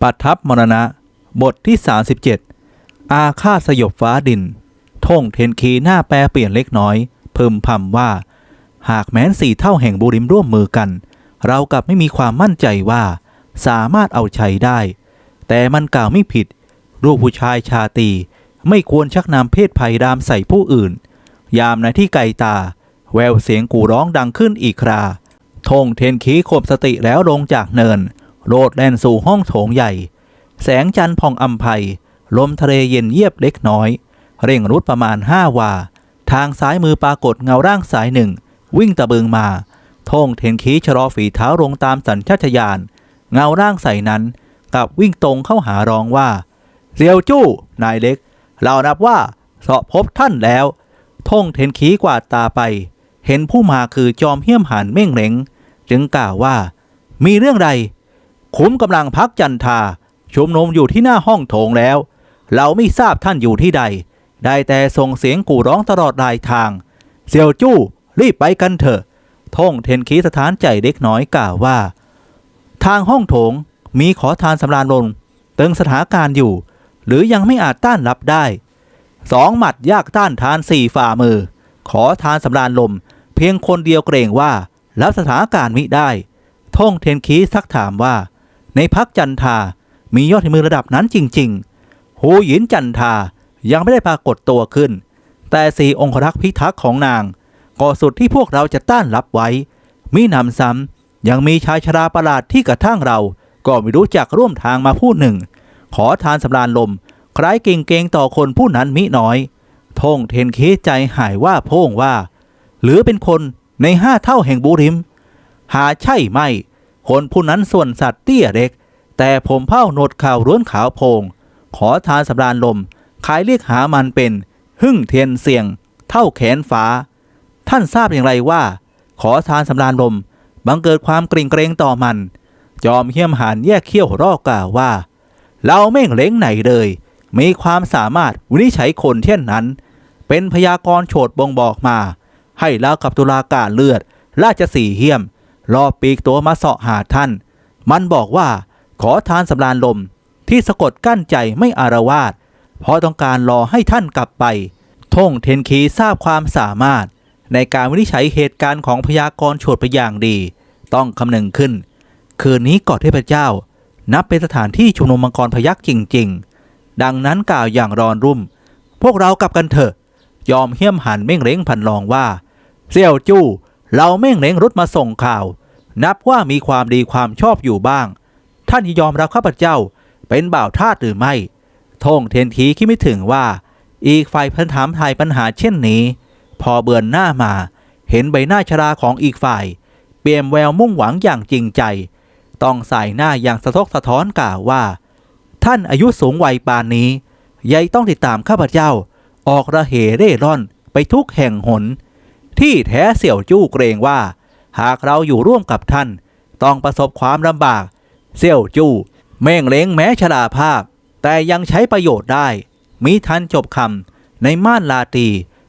ปัทับมรณะ บทที่ 37 อาฆาตสยบฟ้าดิน ท่งเทนคีหน้าแปรเปลี่ยนเล็กน้อยพึมพำว่า หากแม้นสี่เท่าแห่งบูริมร่วมมือกัน เรากลับไม่มีความมั่นใจว่า สามารถเอาชัยได้ แต่มันกล่าวไม่ผิด รูปผู้ชายชาตีไม่ควรชักนำเพศภัยดามใส่ผู้อื่น ยามในที่ไกลตา แววเสียงกูร้องดังขึ้นอีกคราทงเทนคีข่มสติแล้วลงจากเนิน โลดแล่นสู่ห้องโถงใหญ่ แสงจันทร์ผ่องอัมภัย ลมทะเลเย็นเยียบเล็กน้อย เร่งรุดประมาณห้าวา ทางซ้ายมือปรากฏเงาร่างสายหนึ่ง วิ่งตะเบิงมาทงเทนคีชะลอฝีเท้าลงตามสัญชาตญาณเงาร่างใสนั้นกับวิ่งตรงเข้าหาร้องว่าเซียวจู้นายเล็ก เรานับว่าเสาะพบท่านแล้วทงเทนคีกวาดตาไป เห็นผู้มาคือจอมเหี้ยมหันเม่งเหลงจึงกล่าวว่า มีเรื่องใด คุ้มกำลังพักจันทาชุมนุมอยู่ที่หน้าห้องโถงแล้ว เราไม่ทราบท่านอยู่ที่ใด ได้แต่ส่งเสียงกู่ร้องตลอดรายทาง เสี่ยวจู้รีบไปกันเถอะท่งเทนคีสถานใจเล็กน้อยกล่าวว่า ทางห้องโถงมีขอทานสำราญลงตึงสถานการณ์อยู่ หรือยังไม่อาจต้านรับได้สองหมัดยากต้านทานสี่ฝ่ามือ ขอทานสำราญลม เพียงคนเดียวเกรงว่ารับสถานการณ์มิได้ท่งเทนคีซักถามว่า ในพักจันทา มียอดฝีมือระดับนั้นจริง ๆ หูหยินจันทายังไม่ได้ปรากฏตัวขึ้น แต่สี่องครักษ์พิทักษ์ของนางก็สุดที่พวกเราจะต้านรับไว้มินำซ้ำยังมีชายชราประหลาดที่กระทั่งเรา ก็ไม่รู้จักร่วมทางมาผู้หนึ่ง ขอทานสำราญลม คล้ายเก่งเกงต่อคนผู้นั้นมิน้อยทงเทนคีใจหายว่าโพ่งว่า หรือเป็นคนในห้าเท่าแห่งบูริม หาใช่ไม่ คนผู้นั้นส่วนสัตว์เตี้ยเล็ก แต่ผมเผ้าโนดข่าวร้วนขาวโพง ขอทานสำราญลมขายเรียกหามันเป็น หึ่งเทียนเสียง เท่าแขนฟ้า ท่านทราบอย่างไรว่า ขอทานสำราญลมบังเกิดความเกรงเกรงต่อมัน จอมเหี้ยมหานแยกเขี้ยวรอกกล่าวว่า เราไม่เล้งไหนเลย มีความสามารถวินิจฉัยคนเช่นนั้น เป็นพยากรณ์โฉดบ่งบอกมา ให้แล้วกับตุลาการเลือด ราชสีเหี้ยม รอบปีกตัวมาเสาะหาท่าน มันบอกว่า ขอทานสำราญลมที่สะกดกั้นใจไม่อารวาสเพราะต้องการรอให้ท่านกลับไป ท่งเทนคีทราบความสามารถ ในการวินิจฉัยเหตุการณ์ของพยากรณ์โฉดไปอย่างดี ต้องคำนึงขึ้น คืนนี้กาะเทพเจ้า นับเป็นสถานที่ชุมนุมมังกรพยักจริง ๆ ดังนั้นกล่าวอย่างรอนรุ่ม พวกเรากลับกันเถอะ ยอมเหี้ยมหันเม่งเล้งพันลองว่าเสี่ยวจู้เราเม่งเล้งรุดมาส่งข่าว นับว่ามีความดีความชอบอยู่บ้าง ท่านยอมรับข้าพเจ้าเป็นบ่าวทาสหรือไม่ทงเทนทีคิดไม่ถึงว่า อีกฝ่ายพันถามไทยปัญหาเช่นนี้ พอเบือนหน้ามา เห็นใบหน้าชราของอีกฝ่าย เปลี่ยมแววมุ่งหวังอย่างจริงใจ ต้องใส่หน้าอย่างสะทกสะท้อนกล่าวว่า ท่านอายุสูงวัยปานนี้ยายต้องติดตามข้าพเจ้า ออกระเหเร่ร่อนไปทุกแห่งหน ที่แท้เสี่ยวจู้เกรงว่า หากเราอยู่ร่วมกับท่าน ต้องประสบความลำบากเสี่ยวจู้เม่งเล้งแม้ชราภาพ แต่ยังใช้ประโยชน์ได้ มีทันจบคำในม่านลาตี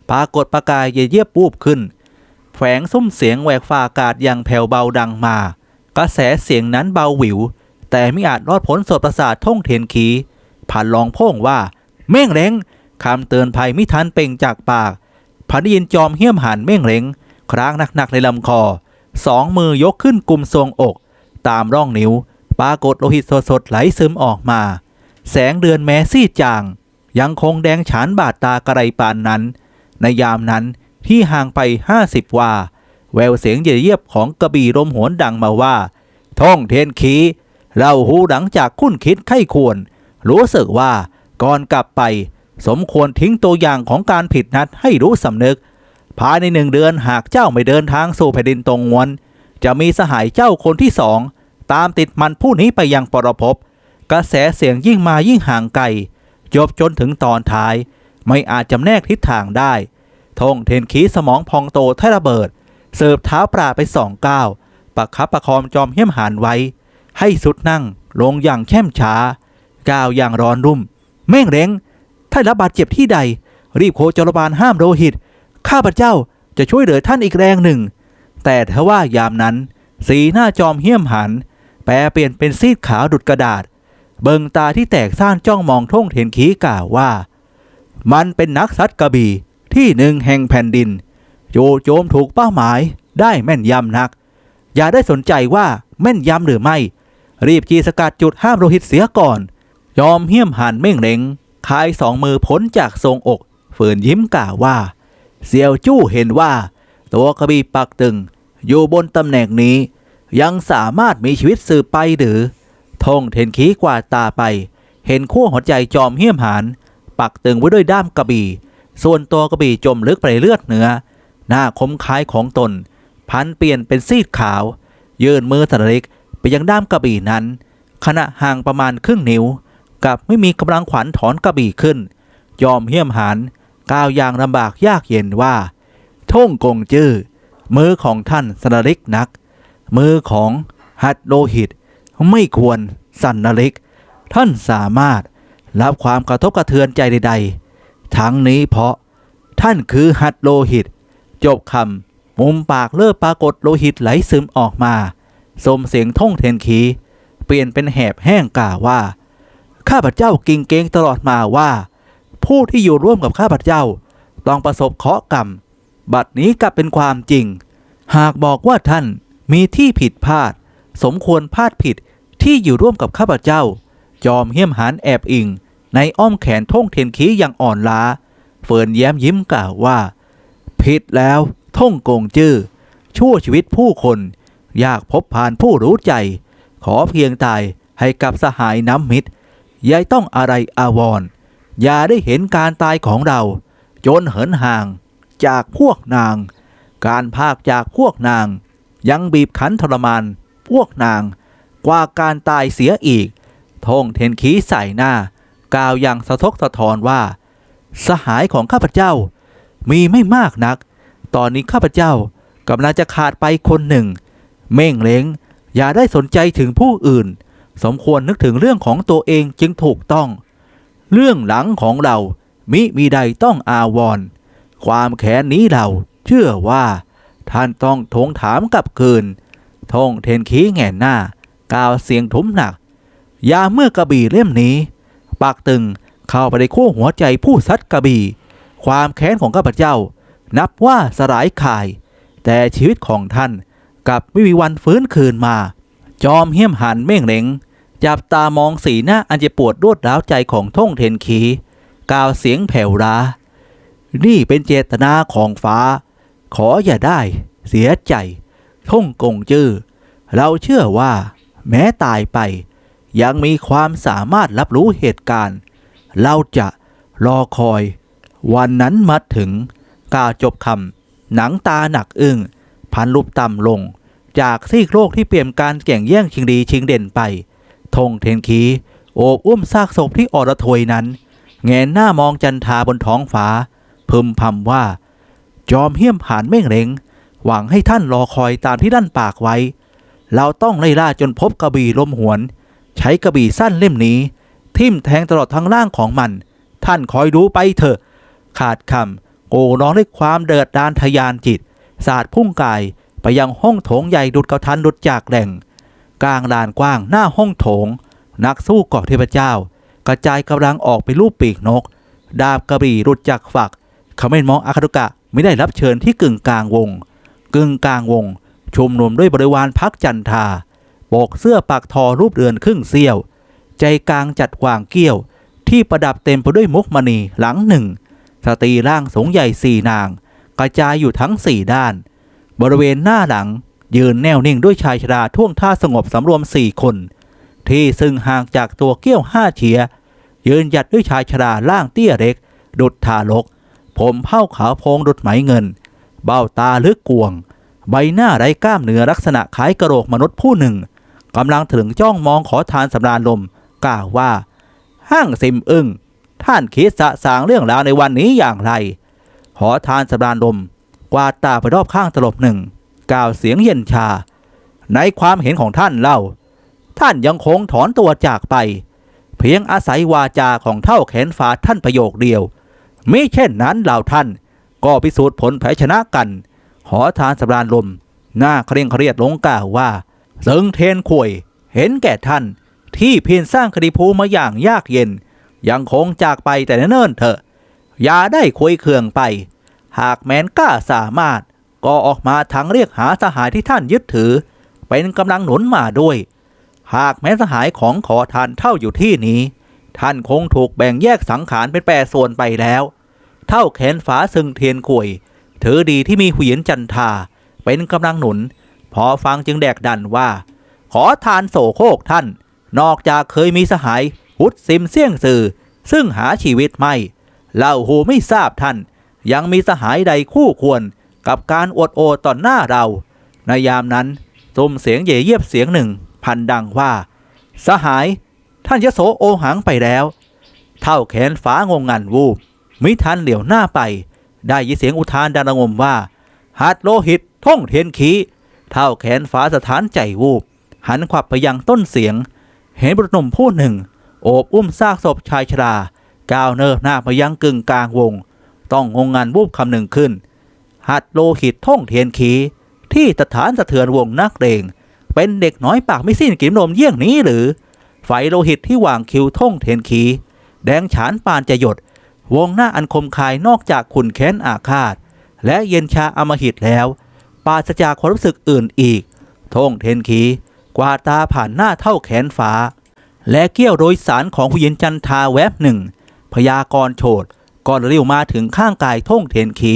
ปรากฏประกายเยียบปูบขึ้น แฝงซุ้มเสียงแหวกฟ้าอากาศอย่างแผ่วเบาดังมา กระแสเสียงนั้นเบาหวิว แต่ไม่อาจรอดพ้นสดประสาทท่งเทนขีผ่านลองพ่งว่า เม่งเล้งคำเตือนภัยมิทันเป่งจากปากพันได้ยินจอมเหี้ยมหันเม่งเล้งครางหนักๆในลำคอ สองมือยกขึ้นกลุ่มทรวงอก ตามร่องนิ้ว ปรากฏโลหิตสดๆไหลซึมออกมา แสงเดือนแม้ซีดจาง ยังคงแดงฉานบาดตากระไรปานนั้น ในยามนั้นที่ห่างไปห้าสิบวา แววเสียงเยียบของกระบี่ลมหวนดังมาว่า ท่องเทนขีเราหูหลังจากคุ้นคิดไข้ควร รู้สึกว่าก่อนกลับไป สมควรทิ้งตัวอย่างของการผิดนัดให้รู้สำนึก ภายในหนึ่งเดือนหากเจ้าไม่เดินทางสู่แผ่นดินตรงงวน จะมีสหายเจ้าคนที่สองตามติดมันผู้นี้ไปยังปรภพกระแสเสียงยิ่งมายิ่งห่างไกลจบจนถึงตอนท้าย ไม่อาจจำแนกทิศทางได้ทงเทนขีสมองพองโตแทระเบิด เสิร์ฟเท้าปลาไปสองก้าวประคับประคองจอมเหี้ยมหานไว้ ให้สุดนั่งลงอย่างแช่มช้า ก้าวอย่างร้อนรุ่ม เม่งเร้งถ้ารับบาดเจ็บที่ใด รีบโคจรบาลห้ามโลหิต ข้าพเจ้าจะช่วยเหลือท่านอีกแรงหนึ่ง แต่ทว่ายามนั้น สีหน้าจอมเหี้ยมหัน แปลเปลี่ยนเป็นซีดขาวดุดกระดาษ เบิงตาที่แตกซ่านจ้องมองท่งเทนขีกล่าวว่า มันเป็นนักซัดกระบี่ที่หนึ่งแห่งแผ่นดิน โจโจมถูกเป้าหมายได้แม่นยำนัก อย่าได้สนใจว่าแม่นยำหรือไม่ รีบจีสกัดจุดห้ามโลหิตเสียก่อน ยอมเหี้ยมหันเม่งเหลงคายสองมือพ้นจากทรงอกเฝืนยิ้มกล่าวว่า เสี่ยวจู้เห็นว่า ตัวกระบี่ปักตึงอยู่บนตำแหน่งนี้ ยังสามารถมีชีวิตสืบไปหรือทงเทนขีกวาดตาไป เห็นขั้วหัวใจจอมเหี้ยมหาน ปักตึงไว้ด้วยด้ามกระบี่ ส่วนตัวกระบี่จมลึกไปในเลือดเนื้อ หน้าคมคล้ายของตน พันเปลี่ยนเป็นซีดขาว ยื่นมือสนเล็กไปยังด้ามกระบี่นั้น ขณะห่างประมาณครึ่งนิ้ว กับไม่มีกำลังขวัญถอนกระบี่ขึ้น ยอมเหี้ยมหัน ก้าวอย่างลำบากยากเย็นว่าท่งกงจื้อมือของท่านสนเล็กนัก มือของหัดโลหิต ไม่ควรสันนเล็กท่านสามารถรับความกระทบกระเทือนใจใด ๆ ทั้งนี้เพราะท่านคือหัดโลหิต จบคำมุมปากเลิกปรากฏโลหิตไหลซึมออกมาสมเสียงท่งเทนขีเปลี่ยนเป็นแหบแห้งกล่าวว่า ข้าพเจ้ากิงเกงตลอดมาว่า ผู้ที่อยู่ร่วมกับข้าพเจ้า ต้องประสบเคราะห์กรรม บัดนี้กลับเป็นความจริง หากบอกว่าท่านมีที่ผิดพลาด สมควรพลาดผิดที่อยู่ร่วมกับข้าพเจ้า จอมเหี้ยมหานแอบอิง ในอ้อมแขนท่งเทนขีอย่างอ่อนล้า เฟินแย้มยิ้มกล่าวว่า ผิดแล้วท่งกงจื้อชั่วชีวิตผู้คน อยากพบผ่านผู้รู้ใจ ขอเพียงตายให้กับสหายน้ำมิตรยายต้องอะไรอาวรณ์ อย่าได้เห็นการตายของเรา จนเหินห่าง จากพวกนาง การภาคจากพวกนาง ยังบีบคั้นทรมาน พวกนาง กว่าการตายเสียอีกทงเทนขีใส่หน้า กล่าวอย่างสะทกสะทอนว่า สหายของข้าพเจ้า มีไม่มากนัก ตอนนี้ข้าพเจ้ากำลังจะขาดไปคนหนึ่ง เม่งเล้งอย่าได้สนใจถึงผู้อื่น สมควรนึกถึงเรื่องของตัวเองจึงถูกต้อง เรื่องหลังของเรา มิมีใดต้องอาวรณ์ความแค้นนี้เราเชื่อว่า ท่านต้องทงถามกับคืนทงเทนขีแง่หน้ากาวเสียงทุ้มหนัก ยาเมื่อกระบี่เล่มนี้ ปากตึงเข้าไปในขั้วหัวใจผู้ซัดกระบี่ ความแค้นของข้าพเจ้า นับว่าสลายข่าย แต่ชีวิตของท่านกลับไม่มีวันฟื้นคืนมา จอมเหี้ยมหันเม่งเหลง จับตามองสีหน้าอันจะปวดรวดร้าวใจของท่งเทนขีกล่าวเสียงแผ่วรา นี่เป็นเจตนาของฟ้า ขออย่าได้ เสียใจ ท่งกงจื้อ เราเชื่อว่า แม้ตายไป ยังมีความสามารถรับรู้เหตุการณ์ เราจะรอคอย วันนั้นมาถึงกล่าวจบคำหนังตาหนักอึ้งพันรูปต่ำลง จากซีกโลกที่เปลี่ยนการแข่งแย่งชิงดีชิงเด่นไป ธงเทนคีโอบอุ้มซากศพที่อรทวยนั้น แงนหน้ามองจันทาบนท้องฟ้า พึมพำว่า จอมเหี้ยมผ่านเม่งเหลงหวังให้ท่านรอคอยตามที่ด้านปากไว้ เราต้องไล่ล่าจนพบกระบี่ลมหวน ใช้กระบี่สั้นเล่มนี้ ทิ่มแทงตลอดทั้งล่างของมัน ท่านคอยดูไปเถอะ ขาดคำโอ้ร้องด้วยความเดือดดานทะยานจิต สาดพุ่งกายไปยังห้องโถงใหญ่ดุดกระทันดุดจากแหล่ง กลางลานกว้างหน้าห้องโถง นักสู้กาะเทพเจ้า กระจายกำลังออกไปรูปปีกนก ดาบกระบี่รุดจากฝักเขาไม่มองอาคาตุกะไม่ได้รับเชิญที่กึ่งกลางวง กึ่งกลางวง ชุมนุมด้วยบริวารพักจันทาโบกเสื้อปากทอรูปเรือนครึ่งเสี้ยว ใจกลางจัดวางเกี้ยว ที่ประดับเต็มไปด้วยมุกมณีหลังหนึ่งสตรีร่างสูงใหญ่สี่นาง กระจายอยู่ทั้งสี่ด้าน บริเวณหน้าหลัง ยืนแนวนิ่งด้วยชายชราท่วงท่าสงบสำรวมสี่คน ที่ซึ่งห่างจากตัวเกี้ยวห้าเฉีย ยืนหยัดด้วยชายชราล่างเตี้ยเล็ก ดุดทารก ผมเผ้าขาวโพงดุดไหมเงิน เบ้าตาลึกกวง ใบหน้าไร้กล้ามเนื้อลักษณะคล้ายกระโหลกมนุษย์ผู้หนึ่งกำลังถึงจ้องมองขอทานสำราญลมกล่าวว่า ห้างซิมอึ้งท่านคิดสะสางเรื่องราวในวันนี้อย่างไร ขอทานสำราญลมกวาดตาไปรอบข้างตลบหนึ่ง กล่าวเสียงเย็นชา ในความเห็นของท่านเล่า ท่านยังคงถอนตัวจากไป เพียงอาศัยวาจาของเท่าแขนฝาท่านประโยคเดียวมิเช่นนั้นเหล่าท่านก็พิสูจน์ผลแพ้ชนะกัน หอทานสำราญลม หน้าเคร่งเครียดลงกล่าวว่าซึ่งเทนคุยเห็นแก่ท่าน ที่เพียรสร้างคดีภูมาอย่างยากเย็น ยังคงจากไปแต่เนิ่นเถอะ อย่าได้คุยเคืองไป หากแม้นกล้าสามารถ ก็ออกมาทั้งเรียกหาสหายที่ท่านยึดถือ เป็นกำลังหนุนมาด้วย หากแม้สหายของขอทานเท่าอยู่ที่นี้ ท่านคงถูกแบ่งแยกสังขารเป็นแปรส่วนไปแล้ว เท่าแขนฝาซึ่งเทียนกุยถือดีที่มีหุยนจันทาเป็นกำลังหนุน พอฟังจึงแดกดันว่า ขอทานโสโคกท่าน นอกจากเคยมีสหายหุดซิมเสี่ยงสื่อ ซึ่งหาชีวิตไม่เล่าหูไม่ทราบท่าน ยังมีสหายใดคู่ควร กับการอดโอต่อหน้าเราในยามนั้นซุมเสียงเย่เยียบเสียงหนึ่ง พันดังว่า สหาย ท่านยโสโอหังไปแล้ว เท่าแขนฟ้างงงันวูบมิทันเหลียวหน้าไป ได้ยินเสียงอุทานดังรงมว่าหัดโลหิตท่องเทียนขีเท่าแขนฟ้าสถานใจวูบ หันขวับไปยังต้นเสียง เห็นบุรุษหนุ่มผู้หนึ่ง โอบอุ้มซากศพชายชราก้าวเนิบหน้ามายังกึ่งกลางวง ต้องงงงันวูบคำหนึ่งขึ้น หัดโลหิตท่องเทียนขีที่สถานสะเทือนวงนักเลงเป็นเด็กน้อยปากไม่สิ้นกลิ่นนมเยี่ยงนี้หรือ ไฟโลหิตที่วางคิวท่องเทียนขีแดงฉานปานจะหยด วงหน้าอันคมคายนอกจากขุนแค้นอาฆาต และเย็นชาอมหิตแล้วปราศจากความรู้สึกอื่นอีกท่องเทนขีกวาตาผ่านหน้าเท่าแขนฟ้า และเกี้ยวโดยสารของผู้หญิงจันทาแวบหนึ่งพยากรโฉดก่อนเรียวมาถึงข้างกายท่องเทนขี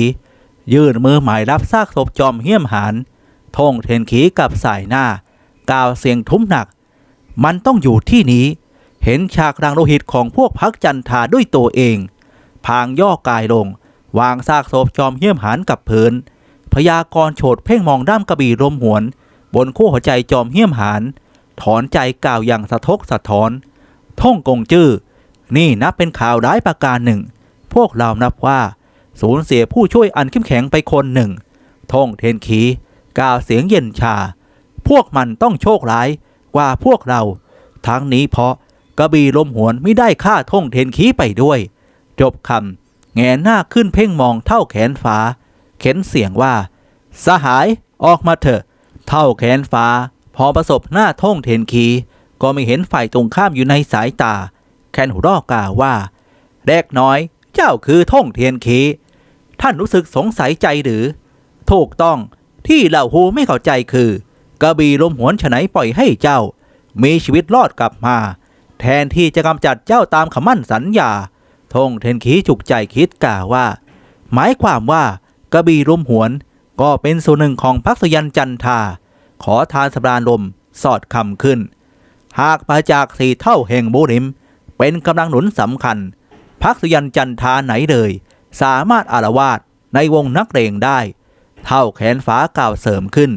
ยื่นมือหมายรับซากศพจอมเหี้ยมหานท่งเทนขีกับสายหน้ากล่าวเสียงทุ้มหนัก มันต้องอยู่ที่นี้ เห็นฉากรางโลหิตของพวกพักจันทาด้วยตัวเอง พางย่อกายลง วางซากศพจอมเหี้ยมหานกับพื้นพยากรโฉดเพ่งมองด้ามกระบี่ลมหวน บนคู่หัวใจจอมเหี้ยมหานถอนใจกล่าวอย่างสะทกสะท้อน ท่องกงจื้อ นี่นับเป็นข่าวร้ายประการหนึ่ง พวกเรานับว่า สูญเสียผู้ช่วยอันเข้มแข็งไปคนหนึ่งท่งเทนขีกล่าวเสียงเย็นชา พวกมันต้องโชคร้ายกว่าพวกเรา ทั้งนี้เพราะกระบี่ลมหวนไม่ได้ฆ่าท่งเทนขีไปด้วย จบคำแงหน้าขึ้นเพ่งมองเท่าแขนฟ้า เข็นเสียงว่า สหายออกมาเถอะ เท่าแขนฟ้า พอประสบหน้าท่งเทนคีก็ไม่เห็นฝ่ายตรงข้ามอยู่ในสายตา แคนหูรอกล่าวว่าเด็กน้อย เจ้าคือท่งเทียนคี ท่านรู้สึกสงสัยใจหรือ ถูกต้องที่เหล่าฮูไม่เข้าใจคือกระบี่ลมหวนฉไนปล่อยให้เจ้า มีชีวิตรอดกลับมา แทนที่จะกำจัดเจ้าตามคำมั่นสัญญาทงเทนคีฉุกใจคิดกล่าวว่า หมายความว่ากระบี่ลมหวนก็เป็นส่วนหนึ่งของพักสยันจันทา ขอทานสำราญลมสอดคำขึ้น หากมาจากสี่เท่าแห่งโบริม เป็นกำลังหนุนสำคัญพักสยันจันทาไหนเลย สามารถอารวาสในวงนักเลงได้ เท่าแขนฟ้ากล่าวเสริมขึ้น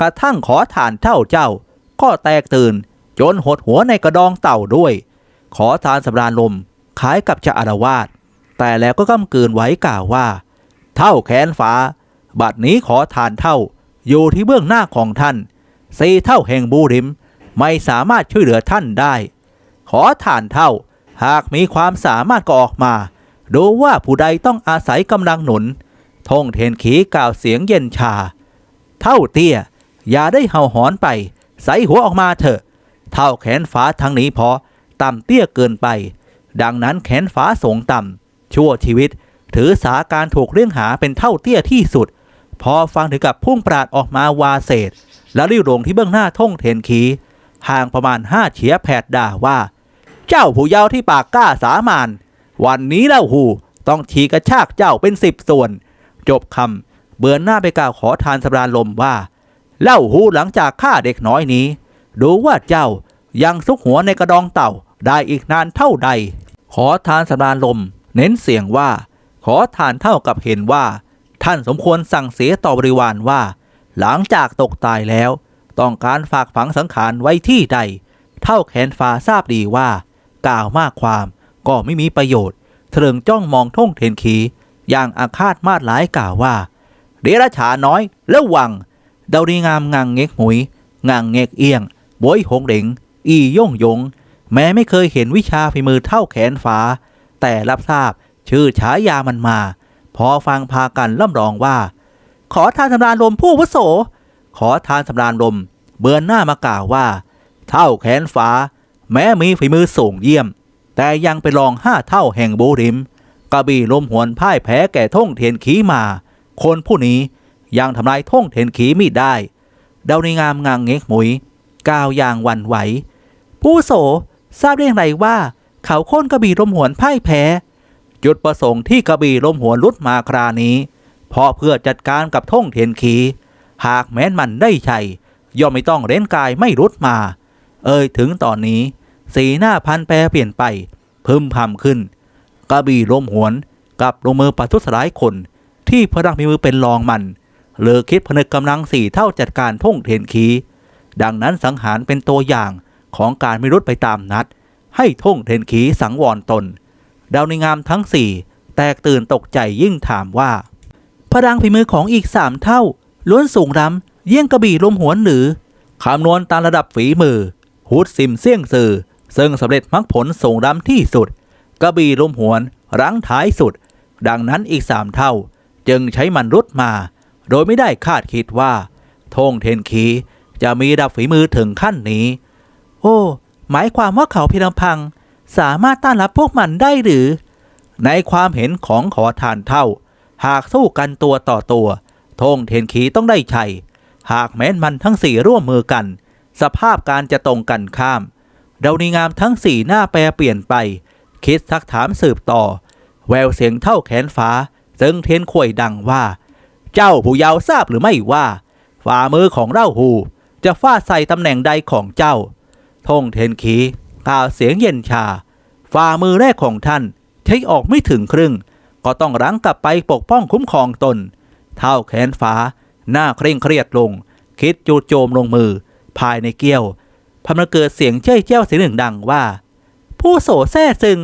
กระทั่งขอทานเท่าเจ้า ก็แตกตื่น จนหดหัวในกระดองเต่าด้วย ขอทานสำราญลมคล้ายกับจะอารวาสแต่แล้วก็ก้ำกืนไว้กล่าวว่า เท่าแขนฟ้า บัดนี้ขอทานเท่า อยู่ที่เบื้องหน้าของท่านสีเท่าแห่งบูริม ไม่สามารถช่วยเหลือท่านได้ ขอทานเท่า หากมีความสามารถก็ออกมา ดูว่าผู้ใดต้องอาศัยกำลังหนุนทงเทนขีกล่าวเสียงเย็นชา เท่าเตี้ย อย่าได้เห่าหอนไป ใส่หัวออกมาเถอะ เท่าแขนฟ้าทั้งนี้พอ ต่ำเตี้ยเกินไป ดังนั้นแขนฟ้าสงต่ำ ชั่วชีวิต ถือสาการถูกเรื่องหาเป็นเท่าเตี้ยที่สุด พอฟังถึงกับพุ่งปราดออกมาวาเศษ แล้วรีบลงที่เบื้องหน้าท่งเทนขีห่างประมาณห้าเฉียแผดด่าว่า เจ้าผู้เยาว์ที่ปากกล้าสามาน วันนี้เล่าหูต้องฉีกกระชากเจ้าเป็นสิบส่วน จบคำเบือนหน้าไปกล่าวขอทานสำราญลมว่า เล่าหูหลังจากฆ่าเด็กน้อยนี้ ดูว่าเจ้ายังซุกหัวในกระดองเต่าได้อีกนานเท่าใด ขอทานสำราญลม เน้นเสียงว่า ขอทานเท่ากับเห็นว่า ท่านสมควรสั่งเสียต่อบริวารว่า หลังจากตกตายแล้ว ต้องการฝากฝังสังขารไว้ที่ใด เท่าแขนฟ้าทราบดีว่า กล่าวมากความ ก็ไม่มีประโยชน์เถลิงจ้องมองท่งเทนขีอย่างอาฆาตมาดหลายกล่าวว่า เดรัจฉาน้อยระวังดาวดีงามงังเงกหุยงังเงกเอียงบวยหงเหลงอีย่งยง แม้ไม่เคยเห็นวิชาฝีมือเท่าแขนฟ้า แต่รับทราบชื่อฉายามันมา พอฟังพากันล่ำรองว่า ขอทานสำราญลมผู้วโส ขอทานสำราญลม เบือนหน้ามากล่าวว่า เท่าแขนฟ้า แม้มีฝีมือสูงเยี่ยม แต่ยังเป็นรองห้าเท่าแห่งบูริม กระบี่ลมหวนพ่ายแพ้แก่ท่งเทียนขีมา คนผู้นี้ยังทำลายท่งเทียนขีมิได้ เดาในงามงางเงกหมุยก้าวอย่างวันไหว ผู้โสทราบได้อย่างไรว่า เขาโค่นกระบี่ลมหวนพ่ายแพ้ จุดประสงค์ที่กระบี่ลมหวนลุดมาครานี้เพราะเพื่อจัดการกับท่งเทียนขีหากแม้นมันได้ชัยย่อมไม่ต้องเร้นกายไม่รุดมา เอ่ยถึงตอนนี้ สีหน้าพันแปรเปลี่ยนไป พึมพำขึ้น กระบี่ลมหวนกับลงมือปัทุสลายคน ที่พลังมีมือเป็นรองมันเลือคิดพนึกกำลังสี่เท่าจัดการท่งเทนขีดังนั้นสังหารเป็นตัวอย่างของการไม่รุดไปตามนัด ให้ท่งเทนขีสังวรตน ดาวในงามทั้งสี่แตกตื่นตกใจยิ่งถามว่า พลังฝีมือของอีกสามเท่า ล้วนสูงล้ำเยี่ยงกระบี่ลมหวนหรือคำนวณตามระดับฝีมือฮุดซิมเสี่ยงซือ ซึ่งสำเร็จมรรคผลสูงล้ำที่สุด กระบี่ลมหวนรั้งท้ายสุด ดังนั้นอีกสามเท่า จึงใช้มันรุดมา โดยไม่ได้คาดคิดว่าธงเทนคีจะมีดับฝีมือถึงขั้นนี้ โอ้ หมายความว่าเขาเพียงลำพัง สามารถต้านรับพวกมันได้หรือ ในความเห็นของขอทานเท่า หากสู้กันตัวต่อตัวธงเทนคีต้องได้ชัย หากแม้นมันทั้งสี่ร่วมมือกัน สภาพการจะตรงกันข้าม ดาวนีงามทั้งสี่หน้าแปรเปลี่ยนไป คิดซักถามสืบต่อ แววเสียงเท่าแขนฟ้าซึ่งเทนข่วยดังว่า เจ้าผู้ยาวทราบหรือไม่ว่าฝ่ามือของเล่าหูจะฟาดใส่ตำแหน่งใดของเจ้าธงเทนคีกล่าวเสียงเย็นชา ฝ่ามือแรกของท่าน ใช้ออกไม่ถึงครึ่ง ก็ต้องรั้งกลับไปปกป้องคุ้มครองตน เท่าแขนฟ้า หน้าเคร่งเครียดลง คิดจูโจมลงมือ ภายในเกี้ยว พำนักเกิดเสียงเจ้ยเจ้าเสียงหนึ่งดังว่า ผู้โสแท้ซึง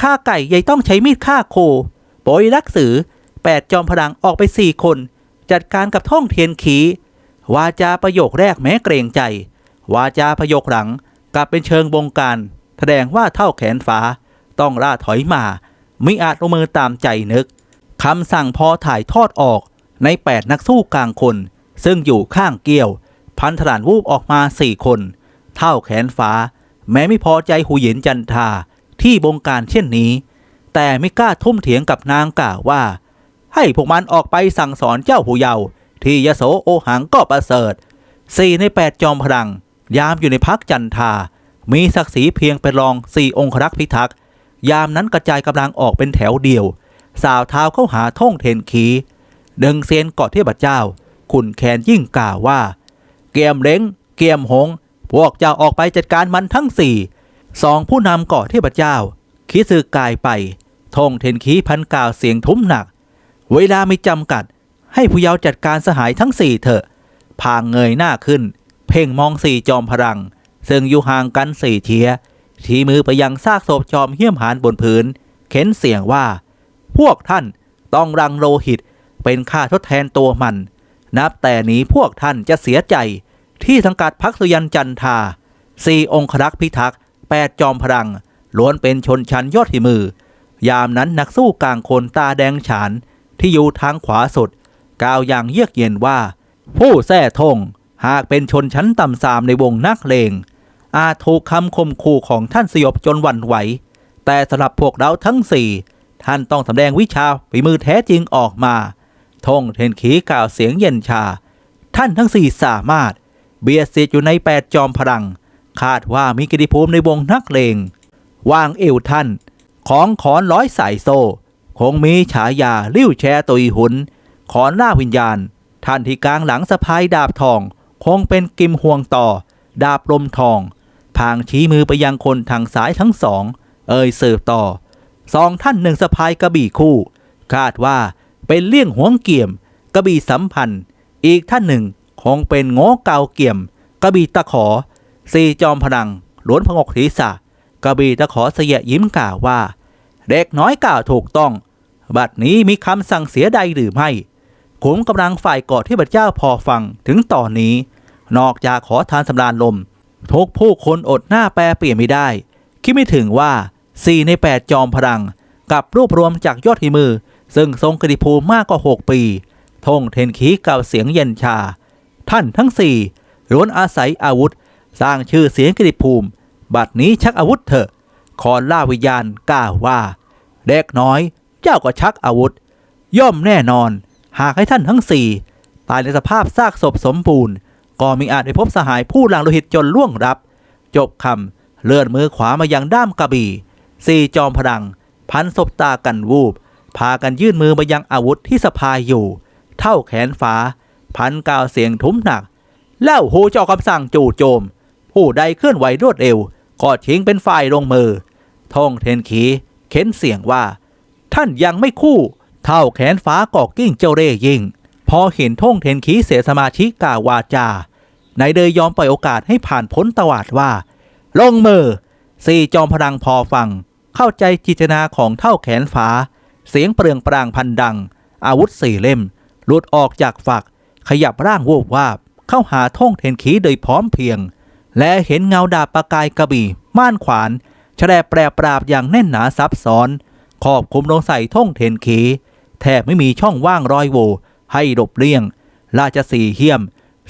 ฆ่าไก่ยัยต้องใช้มีดฆ่าโคโปยลักสือแปดจอมพลังออกไปสี่คน จัดการกับท่องเทียนขีวาจาประโยคแรกแม้เกรงใจ วาจาประโยคหลังกลับเป็นเชิงบงการ แสดงว่าเท่าแขนฟ้า ต้องล่าถอยมาไมิอาจลงมือตามใจนึกคำสั่งพอถ่ายทอดออกในแปดนักสู้กลางคน ซึ่งอยู่ข้างเกี้ยว พันธรานวูบออกมาสี่คน เท่าแขนฟ้า แม้ไม่พอใจหูหยินจันทาที่บงการเช่นนี้ แต่ไม่กล้าทุ่มเถียงกับนางกล่าวว่า ให้พวกมันออกไปสั่งสอนเจ้าผู้เยาว์ที่ยโสโอหังก็ประเสริฐสี่ในแปดจอมพลัง ยามอยู่ในพักจันทา มีศักดิ์ศรีเพียงเป็นรองสี่องครักษ์พิทักษ์ยามนั้นกระจายกำลังออกเป็นแถวเดียว สาวเท้าเข้าหาท่องเทนขีดึงเซียนเกาะเทพเจ้า ขุนแคนยิ่งกล่าวว่า เกียมเล้ง เกียมหง พวกเจ้าออกไปจัดการมันทั้งสี่สองผู้นำเกาะเทพเจ้า คิดสื่อกายไปท่องเทนขีพันกล่าวเสียงทุ้มหนัก เวลาไม่จำกัด ให้ผู้เยาว์จัดการสหายทั้งสี่เถอะพางเงยหน้าขึ้น เพ่งมองสี่จอมพลัง ซึ่งอยู่ห่างกันสี่เทีย ทีมือไปยังซากศพจอมเหี้ยมหานบนพื้น เข็นเสียงว่า พวกท่านต้องรังโลหิตเป็นค่าทดแทนตัวมัน นับแต่นี้พวกท่านจะเสียใจ ที่สังกัดพักสุยันจันทาสี่องครักษ์พิทักษ์แปดจอมพลัง ล้วนเป็นชนชั้นยอดที่มือ ยามนั้นนักสู้กลางคนตาแดงฉาน ที่อยู่ทางขวาสุด กล่าวอย่างเยือกเย็นว่า ผู้แท้ทงหากเป็นชนชั้นต่ำสามในวงนักเลง อาจถูกคำคมขู่ของท่านสยบจนหวั่นไหว แต่สำหรับพวกเราทั้งสี่ท่านต้องแสดงวิชาฝีมือแท้จริงออกมาทงเทนขีกล่าวเสียงเย็นชา ท่านทั้งสี่สามารถ เบียดเสียดอยู่ในแปดจอมพลัง คาดว่ามีกิติภูมิในวงนักเลงวางเอวท่าน ของขอนร้อยสายโซคงมีฉายาลิ้วแชตุยหุน ขอนล่าวิญญาณ ท่านที่กลางหลังสะพายดาบทอง คงเป็นกิมห่วงต่อ ดาบลมทอง พางชี้มือไปยังคนทางซ้ายทั้งสอง เอ่ยสืบต่อสองท่านหนึ่งสะพายกระบี่คู่ คาดว่าเป็นเลี่ยงหวงเกี่ยมกระบี่สัมพันธ์ อีกท่านหนึ่ง คงเป็นโง่เกาเกี่ยม กระบี่ตะขอสี่จอมพลังล้วนพงกศีรษะกระบี่ตะขอเสียยิ้มกล่าวว่า เด็กน้อยกล่าวถูกต้อง บัดนี้มีคำสั่งเสียใดหรือไม่ขุมกำลังฝ่ายเกาะที่พระเจ้าพอฟังถึงตอนนี้ นอกจากขอทานสำราญลมทุกผู้คนอดหน้าแปรเปลี่ยนไม่ได้ คิดไม่ถึงว่า4ใน8จอมพลัง กับรวบรวมจากยอดทีมือ ซึ่งทรงกติภูมิมากกว่า6ปีทงเทนขีเก่าเสียงเย็นชา ท่านทั้งสี่ล้วนอาศัยอาวุธ สร้างชื่อเสียงกติภูมิ บัดนี้ชักอาวุธเถอะคอนล่าวิญญาณกล่าวว่าเด็กน้อย เจ้าก็ชักอาวุธ ย่อมแน่นอน หากให้ท่านทั้งสี่ตายในสภาพซากศพสมบูรณ์ ก็มีอาจไปพบสหายผู้หลังโลหิตจนล่วงรับ จบคำเลื่อนมือขวามายังด้ามกระบี่สี่จอมพลัง พันศบตากันวูบ พากันยื่นมือมายังอาวุธที่สะพายอยู่ เท่าแขนฟ้า พันกาวเสียงทุ้มหนัก แล้วโหเจ้าคำสั่งจู่โจม ผู้ใดเคลื่อนไหวรวดเร็วก็ทิ้งเป็นฝ่ายลงมือท่องเทนขีเค้นเสียงว่า ท่านยังไม่คู่ เท่าแขนฟ้ากอกกิ้งเจ้าเร่ยิ่ง พอเห็นท่องเทนขีเสียสมาธิก่าววาจาในเดยยอมปล่อยโอกาสให้ผ่านพ้นตวาดว่า ลงมือสี่จอมพลังพอฟัง เข้าใจจิตนาของเท่าแขนฟ้า เสียงเปลืองปรางพันดัง อาวุธสี่เล่ม หลุดออกจากฝัก ขยับร่างวูบวาบ เข้าหาท่งเทนขีโดยพร้อมเพียง และเห็นเงาดาบประกายกระบี่ ม่านขวานแฉลบแปรปราบอย่างแน่นหนาซับซ้อนขอบคุมลงใส่ท่งเทนขีแทบไม่มีช่องว่างรอยโหวให้หลบเลี่ยง ราชสีห์เหี้ยม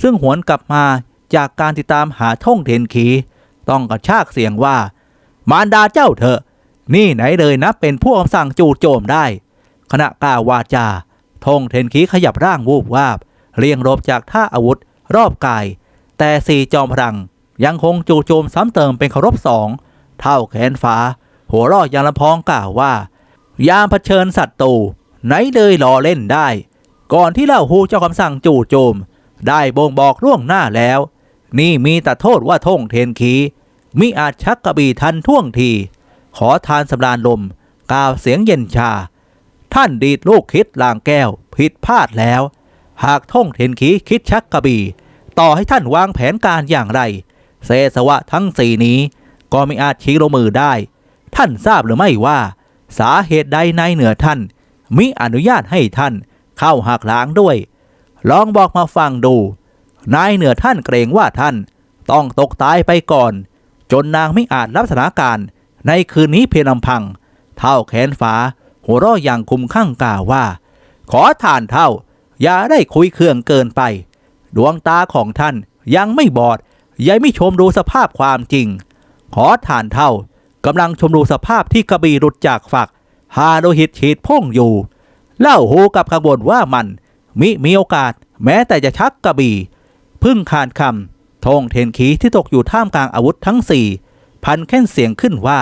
ซึ่งหวนกลับมาจากการติดตามหาท่งเทนขีต้องกระชากเสียงว่า มารดาเจ้าเถอะ นี่ไหนเลยนะเป็นผู้คำสั่งจู่โจมได้ ขณะกล่าววาจาธงเทนขีขยับร่างวูบวาบ เรียงรบจากท่าอาวุธ รอบกาย แต่สี่จอมพลัง ยังคงจู่โจมซ้ำเติมเป็นคารพสองเท่าแขนฟ้า หัวรอดยังลำพองกล่าวว่า ยามเผชิญศัตรูไหนเลยรอเล่นได้ ก่อนที่เล่าฮูเจ้าคำสั่งจู่โจม ได้บ่งบอกล่วงหน้าแล้ว นี่มีแต่โทษว่าท่งเทนขีมิอาจชักกระบี่ทันท่วงที ขอทานสำราญลมกล่าวเสียงเย็นชา ท่านดีดลูกคิดลางแก้ว ผิดพลาดแล้ว หากท่งเทนขีคิดชักกระบี่ ต่อให้ท่านวางแผนการอย่างไรเสสวะทั้งสี่นี้ ก็ไม่อาจชี้ลงมือได้ ท่านทราบหรือไม่ว่า สาเหตุใดในเหนือท่าน มิอนุญาตให้ท่านเข้าหักล้างด้วย ลองบอกมาฟังดู นายเหนือท่านเกรงว่าท่าน ต้องตกตายไปก่อน จนนางไม่อาจรับสถานการณ์ในคืนนี้เพียงลำพัง เท่าแขนฟ้า หัวเร่ออย่างคุมข้างกล่าวว่า ขอทานเท่า อย่าได้คุยเครื่องเกินไป ดวงตาของท่านยังไม่บอดยังไม่ชมดูสภาพความจริง ขอทานเท่ากำลังชมดูสภาพที่กระบี่หลุดจากฝักหาโลหิตฉีดพ่งอยู่ เล่าหูกับขบวนว่ามัน มิมีโอกาสแม้แต่จะชักกระบี่พึ่งขานคำธงเทนขีที่ตกอยู่ท่ามกลางอาวุธทั้งสี่พันแค่นเสียงขึ้นว่า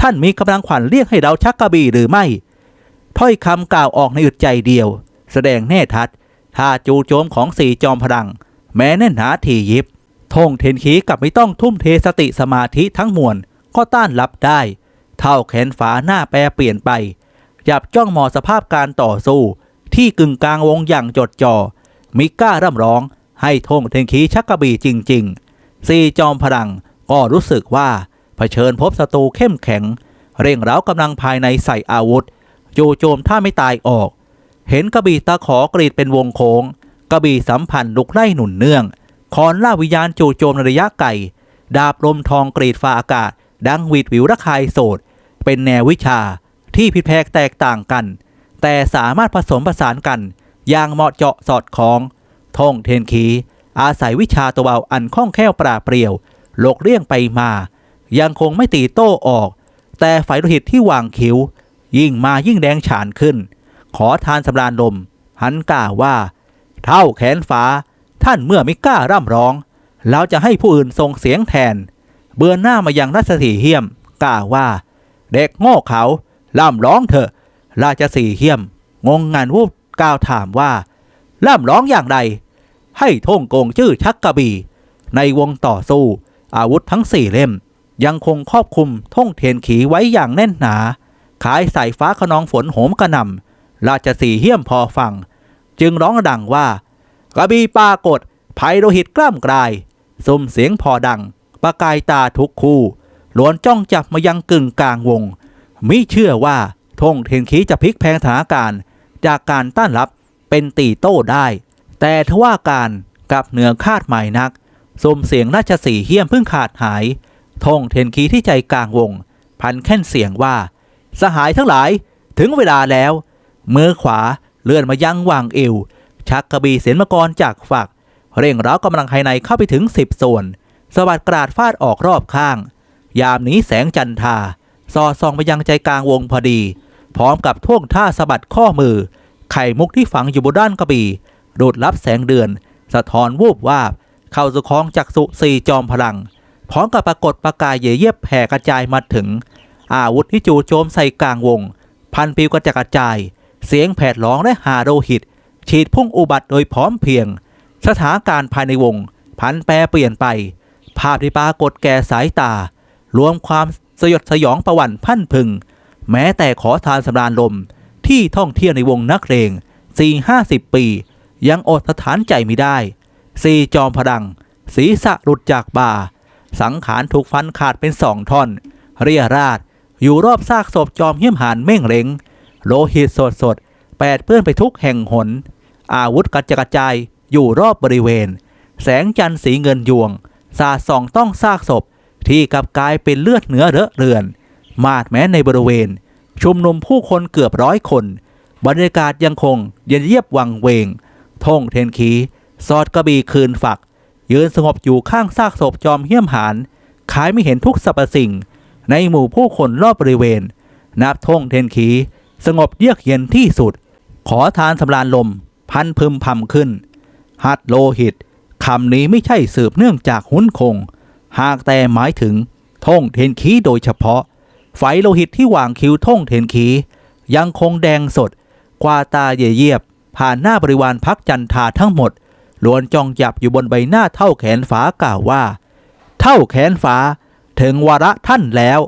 ท่านมีกำลังขวัญเรียกให้เราชักกระบี่หรือไม่ ถ้อยคำกล่าวออกในอึดใจเดียว แสดงแน่ทัดท่าจูโจมของสี่จอมพลัง แม้แน่นหนาทียิบธงเทนขีกับไม่ต้องทุ่มเทสติสมาธิทั้งมวลก็ต้านรับได้ เท่าแขนฝาหน้าแปรเปลี่ยนไปจับจ้องมองสภาพการต่อสู้ ที่กึ่งกลางวงอย่างจดจอ่อมิกล้าร่ำร้อง ให้ธงเทนขีชักกระบี่จริงๆซีจอมพลังก็รู้สึกว่าเผชิญพบศัตรูเข้มแข็ง เร่งเร้ากำลังภายในใส่อาวุธจูโจมถ้าไม่ตายออก เห็นกระบี่ตาขอกรีดเป็นวงโค้ง กระบี่สัมพันธ์ลุกไล่หนุนเนื่องคอนล่าวิญญาณจู่โจมในระยะไกลดาบลมทองกรีดฟ้าอากาศ ดังหวีดหวิวระคายโสด เป็นแนววิชาที่ผิดแพกแตกต่างกัน แต่สามารถผสมผสานกัน อย่างเหมาะเจาะสอดคล้องทงเทนขีอาศัยวิชาตัวเบาอันคล่องแคล่วปราเปรียวหลกเลี่ยงไปมา ยังคงไม่ตีโต้ออก แต่ไฟโลหิตที่วางคิ้ว ยิ่งมายิ่งแดงฉานขึ้น ขอทานสำราญลม หันกล่าวว่า เท่าแขนฟ้า ท่านเมื่อไม่กล้าร่ำร้อง เราจะให้ผู้อื่นส่งเสียงแทน เบือนหน้ามายังรัชสีห์เฮียมกล่าวว่า เด็กโง่เขาล่ำร้องเถอะ ราชสีห์เฮียม งงงานวูบกล่าวถามว่าล่ำร้องอย่างไรให้ท่งโกงชื่อชักกระบี่ ในวงต่อสู้ อาวุธทั้งสี่เล่ม ยังคงครอบคุมท่งเทียนขีไว้อย่างแน่นหนา ขายสายฟ้าขนองฝนโหมกระหน่ำ ราชสีห์เฮี้ยมพอฟัง จึงร้องดังว่ากระบี่ปากฏภัยโลหิตกล้ามกลายซุ่มเสียงพอดัง ประกายตาทุกคู่ล้วนจ้องจับมายังกึ่งกลางวง มิเชื่อว่าธงเทนขีจะพลิกแพงสถานการณ์ จากการต้านรับเป็นตีโต้ได้ แต่ทว่าการกับเหนือคาดหมายนักสมเสียงราชสีห์เฮี้ยมเพิ่งขาดหายธงเทนขีที่ใจกลางวง พันแค่นเสียงว่า สหายทั้งหลายถึงเวลาแล้ว มือขวาเลื่อนมายังวางเอว ชักกระบี่เสียนมกรจากฝัก เร่งเร้ากำลังภายในเข้าไปถึงสิบส่วนสวัสดกราดฟาดออกรอบข้าง ยามนี้แสงจันทาสอดส่องไปยังใจกลางวงพอดี พร้อมกับท่วงท่าสะบัดข้อมือ ไข่มุกที่ฝังอยู่บนด้านกระบี่ดูดรับแสงเดือน สะท้อนวูบวาบ เข้าสู่คองจักสุสีจอมพลัง พร้อมกับปรากฏประกายเยเย็บแผ่กระจายมาถึง อาวุธที่จู่โจมใส่กลางวง พันปิวกระจัดกระจาย เสียงแผดร้องและหาโรหิต ฉีดพุ่งอุบัติโดยพร้อมเพียง สถานการณ์ภายในวงพันแปรเปลี่ยนไป ภาพที่ปรากฏแก่สายตา รวมความสยดสยองประวันพันพึง แม้แต่ขอทานสำราญลม ที่ท่องเที่ยวในวงนักเลงสี่ห้าสิบปี ยังอดสถานใจไม่ได้สี่จอมพลัง ศีรษะหลุดจากบ่า สังขารถูกฟันขาดเป็นสองท่อน เรียราดอยู่รอบซากศพจอมเหี้ยมหานเม่งเล็ง โลหิตสดสดแปดเปื้อนไปทุกแห่งหน อาวุธกระจกระจายอยู่รอบบริเวณ แสงจันทร์สีเงินยวง สาดส่องต้องซากศพ ที่กลับกลายเป็นเลือดเนื้อเรอะเรือน มาดแม้ในบริเวณ ชุมนุมผู้คนเกือบร้อยคน บรรยากาศยังคงเย็นเยียบวังเวงทงเทนคีซอดกระบี่คืนฝัก ยืนสงบอยู่ข้างซากศพจอมเหี้ยมหานขายไม่เห็นทุกสรรพสิ่ง ในหมู่ผู้คนรอบบริเวณ นับทงเทนคี สงบเยือกเย็นที่สุด ขอทานสำราญลม พันพึมพำขึ้น หัดโลหิตคำนี้ไม่ใช่สืบเนื่องจากหุนคง หากแต่หมายถึงท่งเทนคีโดยเฉพาะ ไฟโลหิตที่วางคิ้วท่งเทนคียังคงแดงสด กว่าตาเยียบ ผ่านหน้าบริวารพักจันทาทั้งหมดล้วนจ้องจับอยู่บนใบหน้าเท่าแขนฟ้ากล่าวว่า เท่าแขนฟ้าถึงวาระท่านแล้ว